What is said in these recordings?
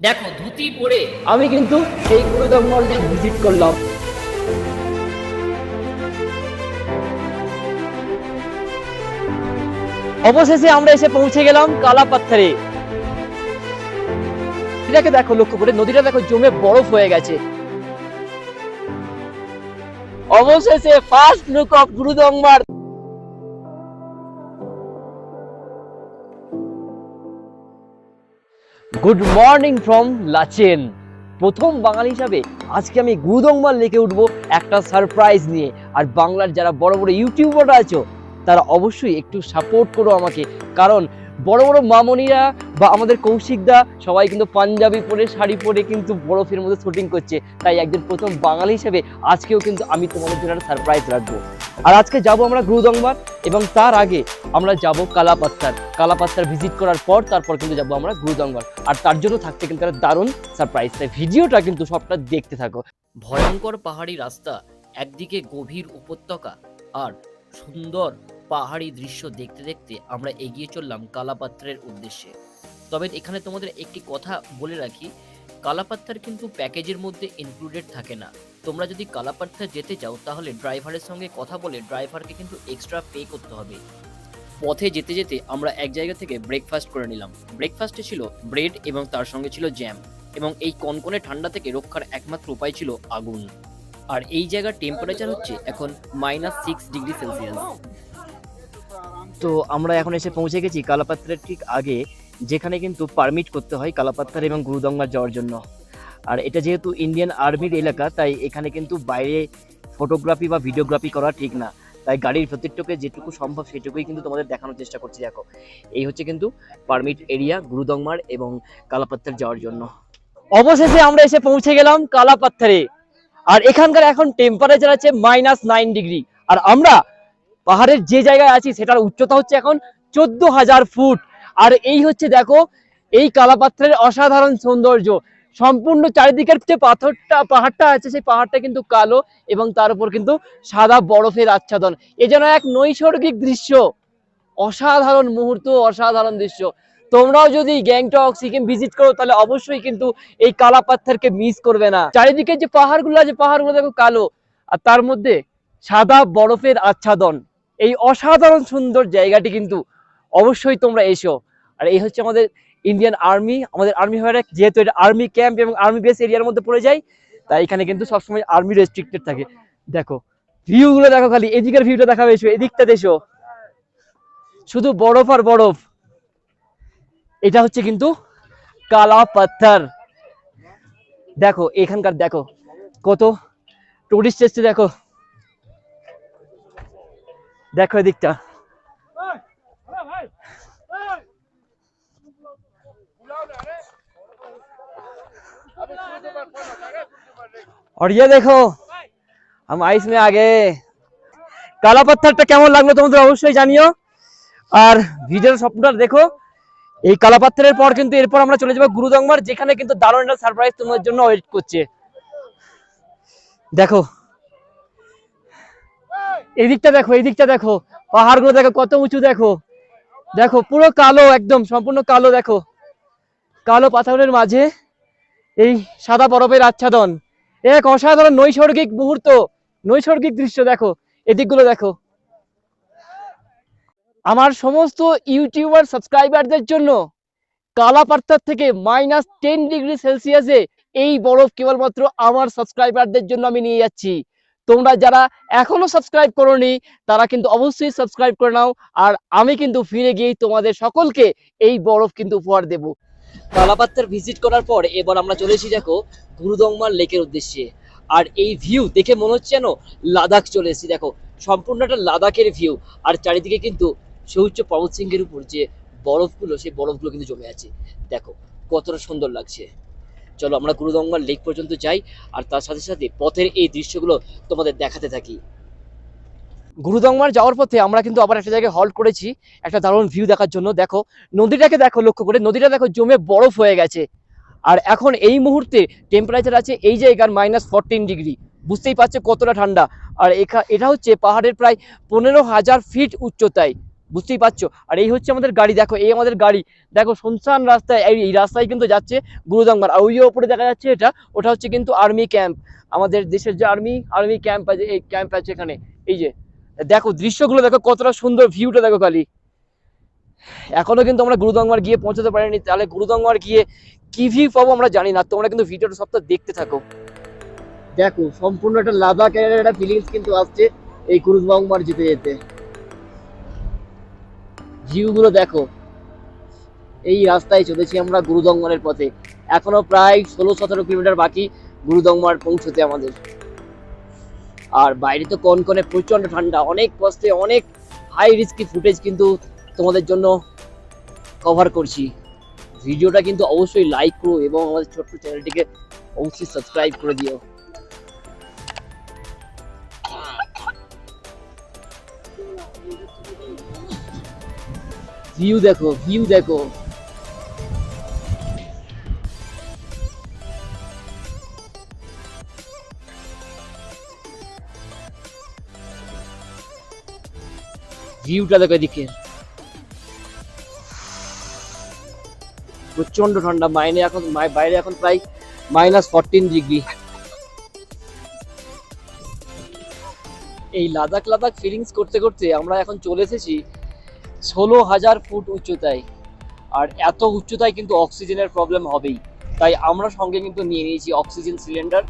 দেখো, ধুতি পরে আমি কিন্তু এই গুরুদম মলটা ভিজিট করলাম। অবশেষে আমরা এসে পৌঁছে গেলাম কালা পাথরে এটাকে দেখো, লক্ষ্য করে নদীটা দেখো জমে বরফ হয়ে গেছে। অবশেষে first look of Gurudongmar good morning from Lachen প্রথম বাঙালি হিসাবে আজকে আমি গুদংমাল লেখে উঠবো একটা সারপ্রাইজ নিয়ে। আর বাংলার যারা বড় বড় ইউটিউবাররা আছো, তারা অবশ্যই একটু সাপোর্ট করো আমাকে। কারণ বড় বড় মামনিরা বা আমাদের কৌশিকদা সবাই কিন্তু পাঞ্জাবি পরে, শাড়ি পরে কিন্তু বরফের মধ্যে শুটিং করছে। তাই একজন প্রথম বাঙালি হিসেবে আজকেও কিন্তু আমি তোমাদের জন্য একটা সারপ্রাইজ রাখব। আর আজকে যাব আমরা গুরুদংবার এবং তার আগে আমরা যাব কালাপাত্তার। কালাপাত্তার ভিজিট করার পর তারপর কিন্তু যাব আমরা গুরুদংবার। আর তার জন্য থাকতে কিন্তু একটা দারুণ সারপ্রাইজ তাই ভিডিওটা কিন্তু সবটা দেখতে থাকো। ভয়ঙ্কর পাহাড়ি রাস্তা, একদিকে গভীর উপত্যকা আর সুন্দর পাহাড়ি দৃশ্য দেখতে দেখতে আমরা এগিয়ে চললাম কালাপাত্রের উদ্দেশ্যে। তবে এখানে তোমাদের একটি কথা বলে রাখি কালাপাত্তার কিন্তু প্যাকেজের মধ্যে ইনক্লুডেড থাকে না। তোমরা যদি কালাপাত্তা যেতে চাও, তাহলে ড্রাইভারের সঙ্গে কথা বলে ড্রাইভারকে কিন্তু এক্সট্রা পে করতে হবে। পথে যেতে যেতে আমরা এক জায়গা থেকে ব্রেকফাস্ট করে নিলাম। ব্রেকফাস্টে ছিল ব্রেড এবং তার সঙ্গে ছিল জ্যাম এবং এই কনকনে ঠান্ডা থেকে রক্ষার একমাত্র উপায় ছিল আগুন। আর এই জায়গার টেম্পারেচার হচ্ছে এখন মাইনাস সিক্স ডিগ্রি সেলসিয়াস তো আমরা এখন এসে পৌঁছে গেছি কালাপাত্রের ঠিক আগে, যেখানে কিন্তু পারমিট করতে হয় কালাপাত্তার এবং গুরুদঙ্গা যাওয়ার জন্য। আর এটা যেহেতু ইন্ডিয়ান আর্মির এলাকা, তাই এখানে কিন্তু বাইরে ফটোগ্রাফি বা ভিডিওগ্রাফি করা ঠিক না। তাই গাড়ির প্রত্যেকটাকে যেটুকু সম্ভব সেটুকুই কিন্তু তোমাদের দেখানোর চেষ্টা করছি, দেখো। এই হচ্ছে কিন্তু পারমিট এরিয়া গুরুদংমার এবং কালাপাত্তার যাওয়ার জন্য। অবশেষে আমরা এসে পৌঁছে গেলাম কালাপাত্থারে আর এখানকার এখন টেম্পারেচার আছে মাইনাস নাইন ডিগ্রি আর আমরা পাহাড়ের যে জায়গায় আছি সেটার উচ্চতা হচ্ছে এখন চোদ্দ হাজার ফুট। আর এই হচ্ছে দেখো, এই কালাপাত্রের অসাধারণ সৌন্দর্য। সম্পূর্ণ চারিদিকের যে পাথরটা, পাহাড়টা আছে সেই পাহাড়টা কিন্তু কালো এবং তার উপর কিন্তু সাদা বরফের আচ্ছাদন। এ যেন এক নৈসর্গিক দৃশ্য। অসাধারণ মুহূর্ত, অসাধারণ দৃশ্য। তোমরাও যদি গ্যাংটক, সিকিম ভিজিট করো, তাহলে অবশ্যই কিন্তু এই কালা পাথরকে মিস করবে না। চারিদিকে যে পাহাড়গুলো আছে, পাহাড়গুলো দেখো কালো। আর তার মধ্যে সাদা বরফের আচ্ছাদন। এই অসাধারণ সুন্দর জায়গাটি কিন্তু অবশ্যই তোমরা এসো। আর এই হচ্ছে আমাদের ইন্ডিয়ান আর্মি আমাদের আর্মি হয়ে যেহেতু এটা আর্মি ক্যাম্প এবং আর্মি বেস এরিয়ার মধ্যে পড়ে যায়, তাই এখানে কিন্তু সবসময় আর্মি রেস্ট্রিক্টেড থাকে। দেখো ভিউ গুলো দেখো খালি, এদিকের ভিউটা দেখাবে এসো, এদিকটা দেশো শুধু বরফ আর বরফ। এটা হচ্ছে কিন্তু কালা পাথর দেখো, এখানকার দেখো, কত টুরিস্ট এসছে দেখো। দেখো এদিকটা और ये देखो हम आइस में आ गए কালা পাথরটা কেমন লাগলো তোমাদের অবশ্যই জানিও আর ভিডিওর স্বপ্নটা দেখো এই কালা পাথরের পর কিন্তু এরপর আমরা চলে যাবো গুরুদংমার যেখানে কিন্তু দারুণ একটা সারপ্রাইজ তোমাদের জন্য ওয়েট করছে দেখো এদিকটা দেখো এদিকটা দেখো। পাহাড়গুলো দেখো, কত উঁচু দেখো। দেখো, পুরো কালো একদম, সম্পূর্ণ কালো দেখো। কালো পাথরের মাঝে এই সাদা বরফের আচ্ছাদন। এক অসাধারণ নৈসর্গিক মুহূর্ত, নৈসর্গিক দৃশ্য দেখো, এদিকগুলো দেখো। আমার সমস্ত ইউটিউবার সাবস্ক্রাইবারদের জন্য কালাপাত্তার থেকে মাইনাস টেন ডিগ্রি সেলসিয়াসে এই বরফ কেবলমাত্র আমার সাবস্ক্রাইবারদের জন্য আমি নিয়ে যাচ্ছি। তোমরা যারা এখনও সাবস্ক্রাইব করোনি, তারা কিন্তু অবশ্যই সাবস্ক্রাইব করে নাও, আর আমি কিন্তু ফিরে গিয়েই তোমাদের সকলকে এই বরফ কিন্তু উপহার দেব। কালাপাত্তার ভিজিট করার পর এবার আমরা চলে এসেছি দেখো গুরুদংমার লেকের উদ্দেশ্যে। আর এই ভিউ দেখে মনে হচ্ছে যেন লাদাখ চলে এসেছি। দেখো, সম্পূর্ণ একটা লাদাখের ভিউ আর চারিদিকে কিন্তু সৌচ্চ পর্বত সিংহের উপর যে বরফগুলো, সেই বরফগুলো কিন্তু জমে আছে। দেখো, কতটা সুন্দর লাগছে। চলো আমরা গুরুদঙ্গার লেক পর্যন্ত যাই, আর তার সাথে সাথে পথের এই দৃশ্যগুলো তোমাদের দেখাতে থাকি। গুরুদংমার যাওয়ার পথে আমরা কিন্তু আবার একটা জায়গায় হল্ট করেছি, একটা দারুণ ভিউ দেখার জন্য। দেখো, নদীটাকে দেখো, লক্ষ্য করে, নদীটা দেখো জমে বরফ হয়ে গেছে। আর এখন এই মুহূর্তে টেম্পারেচার আছে এই জায়গার মাইনাস ফোরটিন ডিগ্রি বুঝতেই পারছ কতটা ঠান্ডা। আর এখা, এটা হচ্ছে পাহাড়ের প্রায় পনেরো হাজার ফিট উচ্চতায়। বুঝতেই পারছ? আর এই হচ্ছে আমাদের গাড়ি, দেখো, এই আমাদের গাড়ি। দেখো, শুনশান রাস্তায়, এই রাস্তায় কিন্তু যাচ্ছে গুরুদঙ্গার আর ওই ওপরে দেখা যাচ্ছে এটা, ওটা হচ্ছে কিন্তু আর্মি ক্যাম্প আমাদের দেশের যে আর্মি আর্মি ক্যাম্প আছে, এই ক্যাম্প আছে এখানে। এই যে, দেখো, দৃশ্যগুলো দেখো, কতটা সুন্দর ভিউটা দেখো খালি। এখনও কিন্তু আমরা গুরুদঙ্গার গিয়ে পৌঁছাতে পারিনি। তাহলে গুরুদঙ্গার গিয়ে কি ভিউ পাবো আমরা জানি না। তোমরা কিন্তু ভিডিওটা সবটা দেখতে থাকো। দেখো, সম্পূর্ণ একটা লাদাখের একটা ফিলিংস কিন্তু আসছে এই গুরুদঙ্গার যেতে যেতে। ভিউ গুলো দেখো। এই রাস্তায় চলেছি আমরা গুরুদঙ্গনের পথে। এখনও প্রায় ষোলো সতেরো কিলোমিটার বাকি গুরুদঙ্গমার পৌঁছতে আমাদের। আর বাইরে তো কনকনে প্রচণ্ড ঠান্ডা। অনেক কষ্টে, অনেক হাই রিস্কি ফুটেজ কিন্তু তোমাদের জন্য কভার করছি। ভিডিওটা কিন্তু অবশ্যই লাইক করো এবং আমাদের ছোট্ট চ্যানেলটিকে অবশ্যই সাবস্ক্রাইব করে দিও। ভিউ দেখো ভিউ দেখো। ভিউটা দেখো এদিকে। প্রচণ্ড ঠান্ডা, মাইনে এখন বাইরে এখন প্রায় মাইনাস ফোরটিন ডিগ্রি এই লাদাখ লাদাখ ফিলিংস করতে করতে আমরা এখন চলে এসেছি ষোলো হাজার ফুট উচ্চতায়। আর এত উচ্চতায় কিন্তু অক্সিজেনের প্রবলেম হবেই। তাই আমরা সঙ্গে কিন্তু নিয়ে নিয়েছি অক্সিজেন সিলিন্ডার,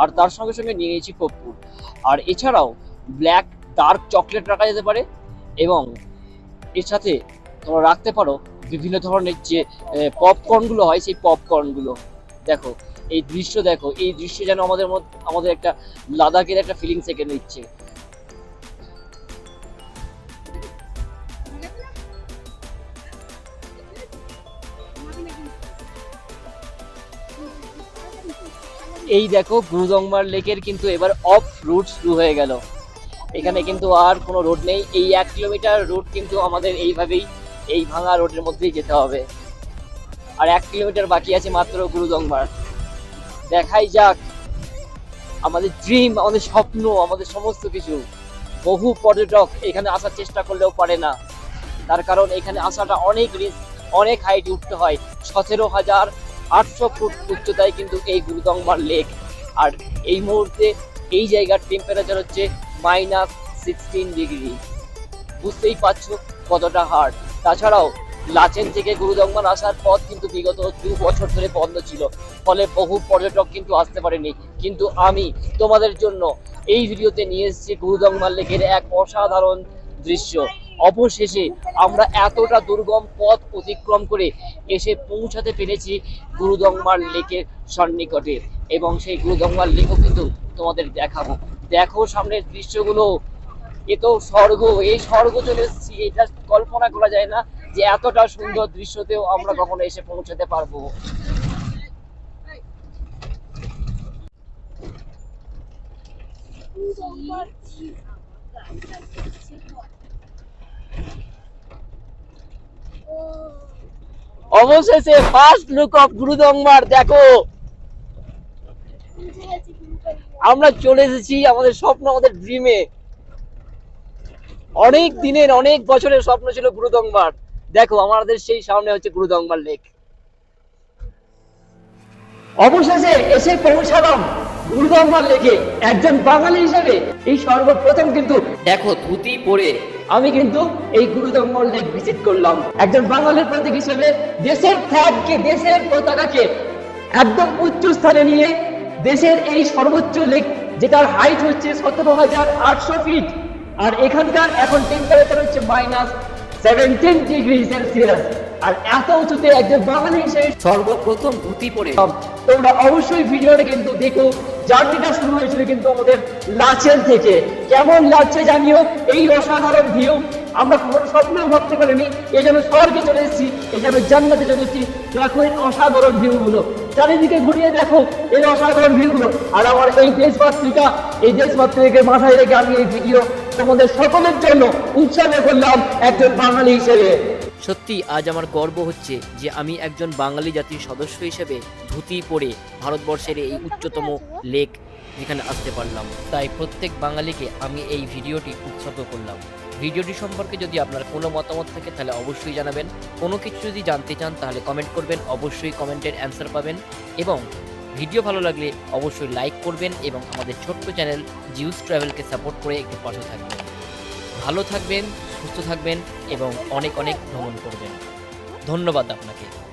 আর তার সঙ্গে সঙ্গে নিয়ে নিয়েছি কর্পূর। আর এছাড়াও ব্ল্যাক ডার্ক চকলেট রাখা যেতে পারে এবং এর সাথে তোমরা রাখতে পারো বিভিন্ন ধরনের যে পপকর্নগুলো হয় সেই পপকর্নগুলো দেখো, এই দৃশ্য দেখো, এই দৃশ্য যেন আমাদের আমাদের একটা লাদাখের একটা ফিলিংস এঁকে নিচ্ছে। এই দেখো গুরুদংমার লেকের কিন্তু এবার অফ রুট শুরু হয়ে গেল। এখানে কিন্তু আর কোনো রোড নেই। এই এক কিলোমিটার রুট কিন্তু আমাদের এইভাবেই, এই ভাঙা রোডের মধ্যেই যেতে হবে। আর এক কিলোমিটার বাকি আছে মাত্র গুরুদংমার দেখাই যাক, আমাদের ড্রিম আমাদের স্বপ্ন, আমাদের সমস্ত কিছু। বহু পর্যটক এখানে আসার চেষ্টা করলেও পারে না। তার কারণ এখানে আসাটা অনেক রিস্ক অনেক হাইটে উঠতে হয়। সতেরো হাজার আটশো ফুট উচ্চতায় কিন্তু এই গুরুদংমার লেক। আর এই মুহূর্তে এই জায়গার টেম্পারেচার হচ্ছে মাইনাস সিক্সটিন ডিগ্রি বুঝতেই পারছ কতটা হার্ড তাছাড়াও লাচেন থেকে গুরুদংমান আসার পথ কিন্তু বিগত দু বছর ধরে বন্ধ ছিল। ফলে বহু পর্যটক কিন্তু আসতে পারেনি। কিন্তু আমি তোমাদের জন্য এই ভিডিওতে নিয়ে এসেছি গুরুদংমান লেকের এক অসাধারণ দৃশ্য। অবশেষে আমরা এতটা দুর্গম পথ অতিক্রম করে এসে পৌঁছাতে পেরেছি গুরুদংমার লেকের সন্নিকটে। এবং সেই গুরুদংমার লেকও কিন্তু তোমাদের দেখাবো। দেখো সামনের দৃশ্যগুলো। এ তো স্বর্গ। এই স্বর্গ চলে এসেছি। এটা কল্পনা করা যায় না যে এতটা সুন্দর দৃশ্যতেও আমরা কখনো এসে পৌঁছাতে পারব। অবশেষে ফার্স্ট লুক অফ গুরুদংমার, দেখো। আমরা চলে এসেছি আমাদের স্বপ্ন, আমাদের ড্রিমে অনেক দিনের, অনেক বছরের স্বপ্ন ছিল গুরুদংমার। দেখো, আমাদের সেই সামনে হচ্ছে গুরুদংমার লেক অবশেষে এসে পৌঁছালাম। গুরুদংমার লেকে একজন বাঙালি হিসেবে এই সর্বপ্রথম কিন্তু দেখো ধুতি পরে আমি কিন্তু এই গুরুদম্বল লেক ভিজিট করলাম। একজন বাঙালির প্রতীক হিসেবে দেশের ফ্ল্যাগকে দেশের পতাকাকে একদম উচ্চ স্থানে নিয়ে দেশের এই সর্বোচ্চ লেক, যেটার হাইট হচ্ছে সতেরো হাজার আটশো ফিট আর এখানকার এখন টেম্পারেচার হচ্ছে মাইনাস সেভেন্টিন ডিগ্রি সেলসিয়াস আর এত উঁচুতে একজন বাঙালি হিসেবে সর্বপ্রথম ধুতি পরে। তোমরা অবশ্যই ভিডিওটা কিন্তু দেখো। জার্নিটা শুরু হয়েছিল কিন্তু আমাদের লাচেন থেকে। কেমন লাগছে জানিও? এই অসাধারণ ভিউ আমরা কখনো স্বপ্নেও ভাবতে পারিনি। এই যেন স্বর্গে চলে এসেছি। এই যেন জান্নাতে চলে এসেছি। দেখো এই অসাধারণ ভিউ গুলো। চারিদিকে ঘুরিয়ে দেখো এই অসাধারণ ভিউ গুলো। আর আমার এই দেশমাতৃকা এই দেশমাতৃকে মাথায় রেখে আমি এই ভিডিও তোমাদের সকলের জন্য উৎসর্গ করলাম একজন বাঙালি হিসেবে। সত্যি আজ আমার গর্ব হচ্ছে যে আমি একজন বাঙালি জাতির সদস্য হিসেবে ধুতি পরে ভারতবর্ষের এই উচ্চতম লেক যেখানে আসতে পারলাম। তাই প্রত্যেক বাঙালিকে আমি এই ভিডিওটি উৎসর্গ করলাম। ভিডিওটি সম্পর্কে যদি আপনার কোনো মতামত থাকে, তাহলে অবশ্যই জানাবেন। কোনো কিছু যদি জানতে চান, তাহলে কমেন্ট করবেন, অবশ্যই কমেন্টের অ্যান্সার পাবেন এবং ভিডিও ভালো লাগলে অবশ্যই লাইক করবেন এবং আমাদের ছোট্ট চ্যানেল জিউস ট্রাভেলকে সাপোর্ট করে একটু পাশে থাকবেন। ভালো থাকবেন সুস্থ থাকবেন এবং অনেক অনেক ভ্রমণ করবেন। ধন্যবাদ আপনাকে।